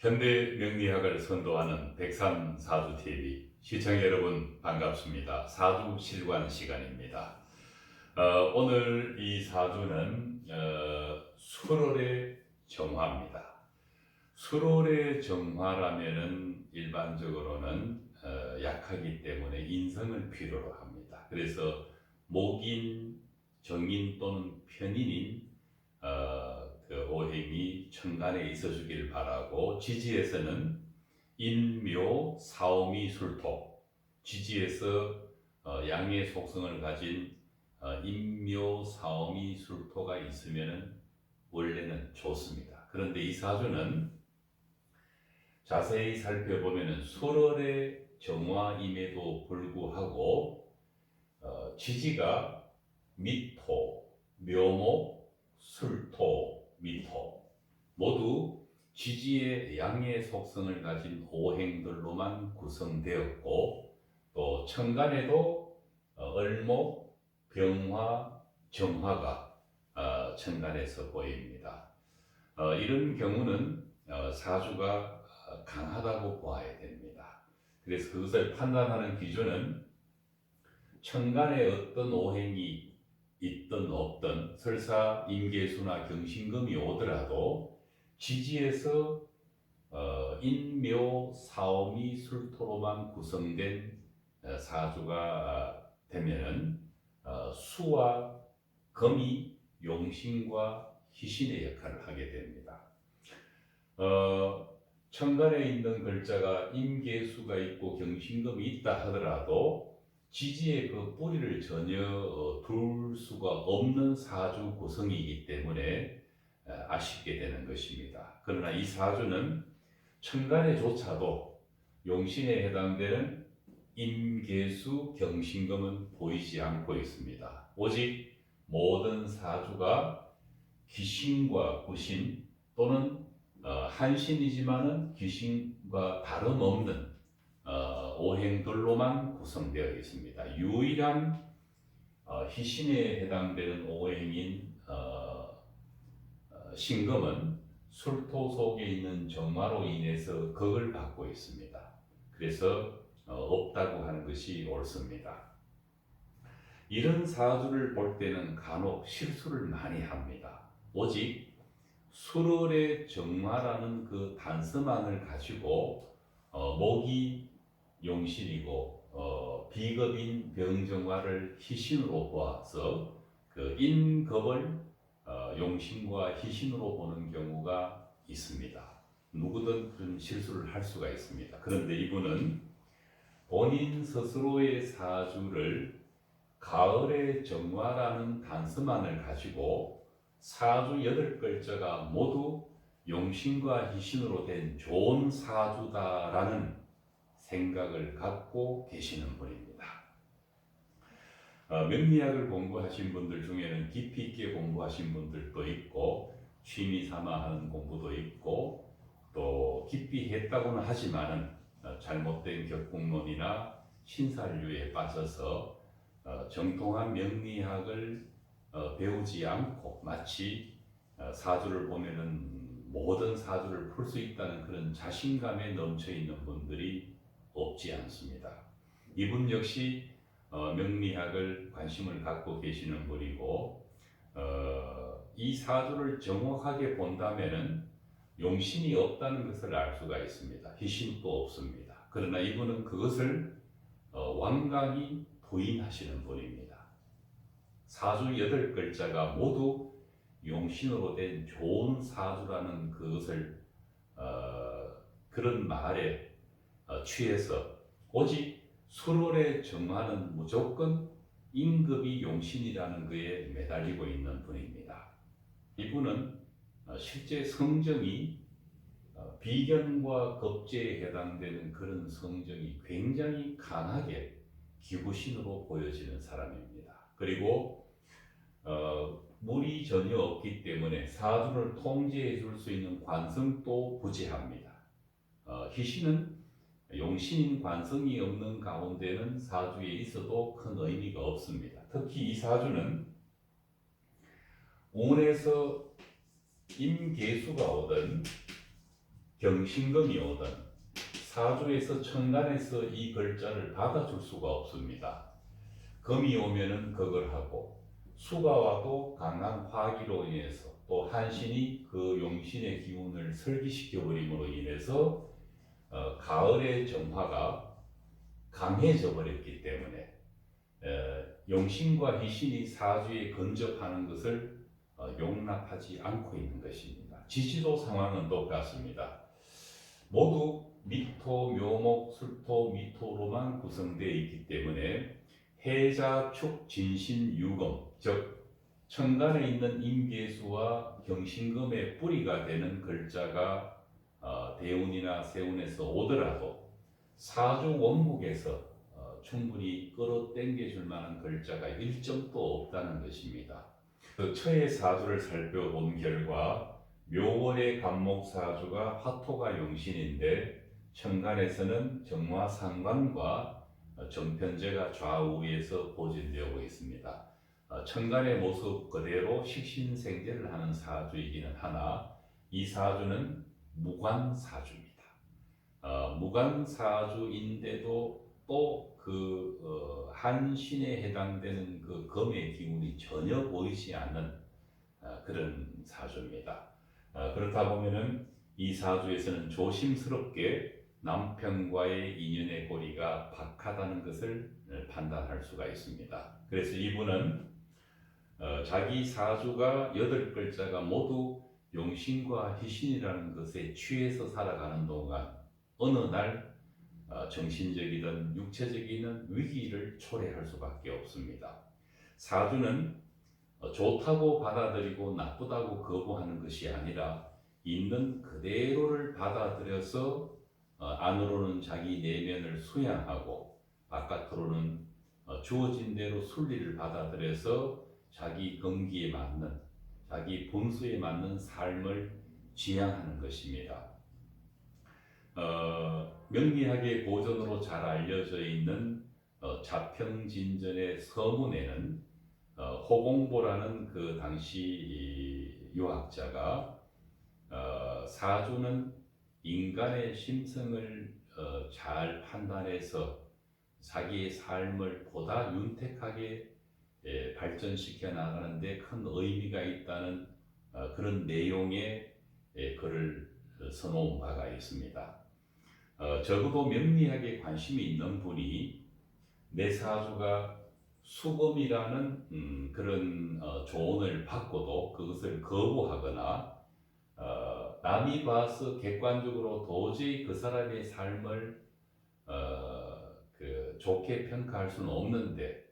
명리학을 선도하는 백산 사주 TV 시청자 여러분 반갑습니다. 사주 실관 시간입니다. 어, 오늘 이 사주는 어, 수월의 정화입니다. 수월의 정화라면은 일반적으로는 어, 약하기 때문에 인성을 필요로 합니다. 그래서 목인, 정인 또는 편인인 어, 그 오행이 천간에 있어 주길 바라고 지지에서는 인묘, 사오미, 술토 지지에서 어, 양의 속성을 가진 어, 인묘, 사오미, 술토가 있으면 원래는 좋습니다. 그런데 이 사주는 자세히 살펴보면 수월의 정화임에도 불구하고 어, 지지가 미토, 묘목, 술토, 미토 모두 지지의 양의 속성을 가진 오행들로만 구성되었고 또 천간에도 어, 을목, 병화, 정화가 어, 천간에서 보입니다. 어, 이런 경우는 어, 사주가 어, 강하다고 보아야 됩니다. 그래서 그것을 판단하는 기준은 천간에 어떤 오행이 있든 없든 설사 임계수나 경신금이 오더라도 지지에서 어, 인묘, 사오미, 술토로만 구성된 어, 사주가 되면은 어, 수와 금이 용신과 희신의 역할을 하게 됩니다. 어, 천간에 있는 글자가 임계수가 있고 경신금이 있다 하더라도 지지의 그 뿌리를 전혀 어, 둘 수가 없는 사주 구성이기 때문에 어, 아쉽게 되는 것입니다. 그러나 이 사주는 천간에조차도 용신에 해당되는 임계수 경신금은 보이지 않고 있습니다. 오직 모든 사주가 귀신과 구신 또는 어, 한신이지만은 귀신과 다름없는 어, 오행들로만 구성되어 있습니다. 유일한 어, 희신에 해당되는 오행인 어, 어, 신금은 술토 속에 있는 정화로 인해서 극을 받고 있습니다. 그래서 어, 없다고 하는 것이 옳습니다. 이런 사주를 볼 때는 간혹 실수를 많이 합니다. 오직 수월의 정화라는 그 단서만을 가지고 어, 목이 용신이고 어, 비겁인 병정화를 희신으로 보아서 그 인겁을 어, 용신과 희신으로 보는 경우가 있습니다. 누구든 그런 실수를 할 수가 있습니다. 그런데 이분은 본인 스스로의 사주를 가을의 정화라는 단서만을 가지고 사주 여덟 글자가 모두 용신과 희신으로 된 좋은 사주다라는 생각을 갖고 계시는 분입니다. 어, 명리학을 공부하신 분들 중에는 깊이 있게 공부하신 분들도 있고 취미 삼아 하는 공부도 있고 또 깊이 했다고는 하지만은 어, 잘못된 격국론이나 신살류에 빠져서 어, 정통한 명리학을 어, 배우지 않고 마치 어, 사주를 보면은 모든 사주를 풀 수 있다는 그런 자신감에 넘쳐 있는 분들이 없지 않습니다. 이분 역시 어, 명리학을 관심을 갖고 계시는 분이고 어, 이 사주를 정확하게 본다면은 용신이 없다는 것을 알 수가 있습니다. 희신도 없습니다. 그러나 이분은 그것을 어, 완강히 부인하시는 분입니다. 사주 여덟 글자가 모두 용신으로 된 좋은 사주라는 그것을 어, 그런 말에 어, 취해서 오직 수월의 정화는 무조건 임급이 용신이라는 것에 매달리고 있는 분입니다. 이분은 어, 실제 성정이 어, 비견과 겁제에 해당되는 그런 성정이 굉장히 강하게 기부신으로 보여지는 사람입니다. 그리고 어, 물이 전혀 없기 때문에 사주를 통제해 줄 수 있는 관성도 부재합니다. 어, 희신은 용신인 관성이 없는 가운데는 사주에 있어도 큰 의미가 없습니다. 특히 이 사주는 운에서 임계수가 오든 경신금이 오든 사주에서 천간에서 이 글자를 받아줄 수가 없습니다. 금이 오면은 그걸 하고 수가 와도 강한 화기로 인해서 또 한신이 그 용신의 기운을 설기시켜 버림으로 인해서 어, 가을의 정화가 강해져 버렸기 때문에 에, 용신과 희신이 사주에 근접하는 것을 어, 용납하지 않고 있는 것입니다. 지지도 상황은 똑같습니다. 모두 미토, 묘목, 술토, 미토로만 구성되어 있기 때문에 해자, 축, 진신, 유금 즉 천간에 있는 임계수와 경신금의 뿌리가 되는 글자가 어, 대운이나 세운에서 오더라도 사주 원목에서 어, 충분히 끌어당겨 줄 만한 글자가 1점도 없다는 것입니다. 그 처의 사주를 살펴본 결과 묘월의 간목사주가 화토가 용신인데 천간에서는 정화상관과 정편제가 좌우에서 보존되고 있습니다. 어, 천간의 모습 그대로 식신생제를 하는 사주이기는 하나 이 사주는 무관사주입니다. 어, 무관사주인데도 또그 어, 한신에 해당되는 그 금의 기운이 전혀 보이지 않는 어, 그런 사주입니다. 어, 그렇다 보면은 이 사주에서는 조심스럽게 남편과의 인연의 고리가 박하다는 것을 판단할 수가 있습니다. 그래서 이분은 어, 자기 사주가 여덟 글자가 모두 용신과 희신이라는 것에 취해서 살아가는 동안 어느 날 어, 정신적이든 육체적인 위기를 초래할 수밖에 없습니다. 사주는 어, 좋다고 받아들이고 나쁘다고 거부하는 것이 아니라 있는 그대로를 받아들여서 어, 안으로는 자기 내면을 수양하고 바깥으로는 어, 주어진 대로 순리를 받아들여서 자기 건기에 맞는 자기 본수에 맞는 삶을 지향하는 것입니다. 어, 명리학의 고전으로 잘 알려져 있는 어, 자평진전의 서문에는 어, 호공보라는 그 당시 이 유학자가 어, 사주는 인간의 심성을 어, 잘 판단해서 자기의 삶을 보다 윤택하게 예, 발전시켜 나가는데 큰 의미가 있다는 어, 그런 내용의 예, 글을 써놓은 바가 있습니다. 어, 적어도 명리학에 관심이 있는 분이 내 사주가 수금이라는 음, 그런 어, 조언을 받고도 그것을 거부하거나 어, 남이 봐서 객관적으로 도저히 그 사람의 삶을 어, 그 좋게 평가할 수는 없는데 어,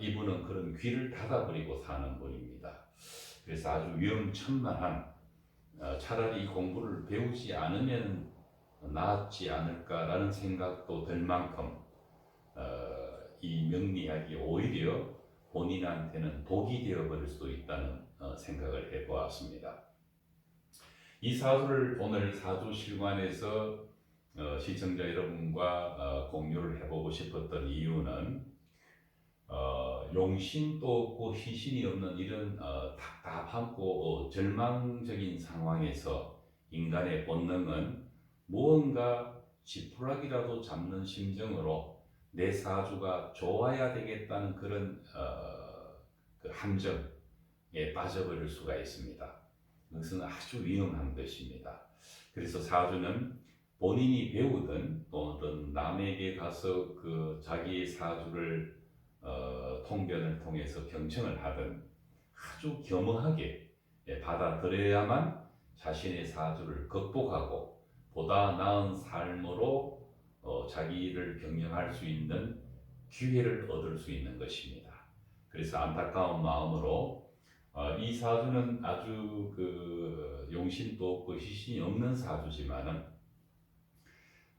이분은 그런 귀를 닫아버리고 사는 분입니다. 그래서 아주 위험천만한 어, 차라리 이 공부를 배우지 않으면 낫지 않을까라는 생각도 들 만큼 어, 이 명리학이 오히려 본인한테는 독이 되어버릴 수도 있다는 어, 생각을 해보았습니다. 이 사주를 오늘 사주 실관에서 어, 시청자 여러분과 어, 공유를 해보고 싶었던 이유는 어, 용신도 없고 희신이 없는 이런 어, 답답하고 어, 절망적인 상황에서 인간의 본능은 무언가 지푸라기라도 잡는 심정으로 내 사주가 좋아야 되겠다는 그런 어, 그 함정에 빠져버릴 수가 있습니다. 그것은 아주 위험한 것입니다. 그래서 사주는 본인이 배우든 또는 남에게 가서 그 자기의 사주를 어, 통변을 통해서 경청을 하든 아주 겸허하게 예, 받아들여야만 자신의 사주를 극복하고 보다 나은 삶으로 어, 자기를 경영할 수 있는 기회를 얻을 수 있는 것입니다. 그래서 안타까운 마음으로 어, 이 사주는 아주 그 용신도 없고 희신이 없는 사주지만은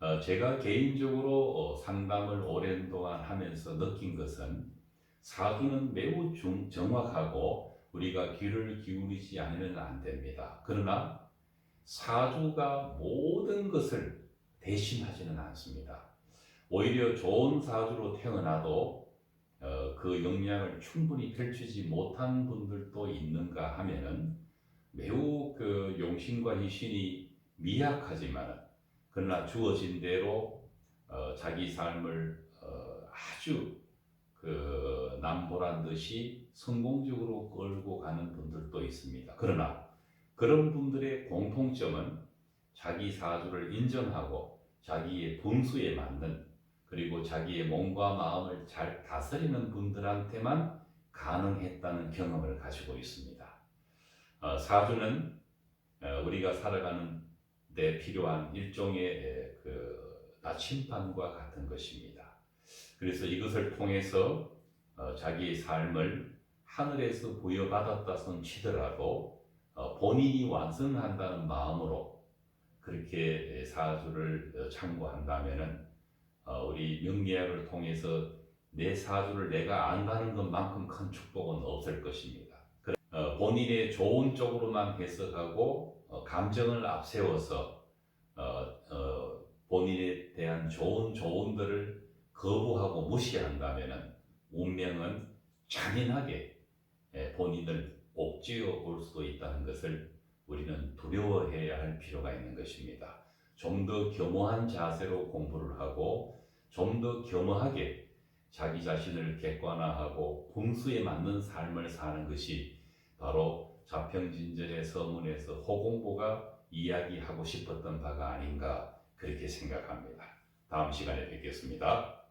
어, 제가 개인적으로 어, 상담을 오랜 동안 하면서 느낀 것은 사주는 매우 중, 정확하고 우리가 귀를 기울이지 않으면 안 됩니다. 그러나 사주가 모든 것을 대신하지는 않습니다. 오히려 좋은 사주로 태어나도 어, 그 역량을 충분히 펼치지 못한 분들도 있는가 하면은 매우 그 용신과 희신이 미약하지만 그러나 주어진 대로 어, 자기 삶을 어, 아주 그 남보란 듯이 성공적으로 끌고 가는 분들도 있습니다. 그러나 그런 분들의 공통점은 자기 사주를 인정하고 자기의 분수에 맞는 그리고 자기의 몸과 마음을 잘 다스리는 분들한테만 가능했다는 경험을 가지고 있습니다. 어, 사주는 어, 우리가 살아가는 데 필요한 일종의 에, 그 나침반과 같은 것입니다. 그래서 이것을 통해서 어, 자기의 삶을 하늘에서 부여받았다 손 치더라도 어, 본인이 완성한다는 마음으로 그렇게 사주를 어, 참고한다면은 어, 우리 명리학을 통해서 내 사주를 내가 안 가는 것만큼 큰 축복은 없을 것입니다. 그- 어, 본인의 좋은 쪽으로만 해석하고 어, 감정을 앞세워서 어, 어, 본인에 대한 좋은 조언들을 거부하고 무시한다면은 운명은 잔인하게 예, 본인을 옥죄어 볼 수도 있다는 것을 우리는 두려워해야 할 필요가 있는 것입니다. 좀 더 겸허한 자세로 공부를 하고 좀 더 겸허하게 자기 자신을 객관화하고 분수에 맞는 삶을 사는 것이 바로 자평진전의 서문에서 호공보가 이야기하고 싶었던 바가 아닌가 그렇게 생각합니다. 다음 시간에 뵙겠습니다.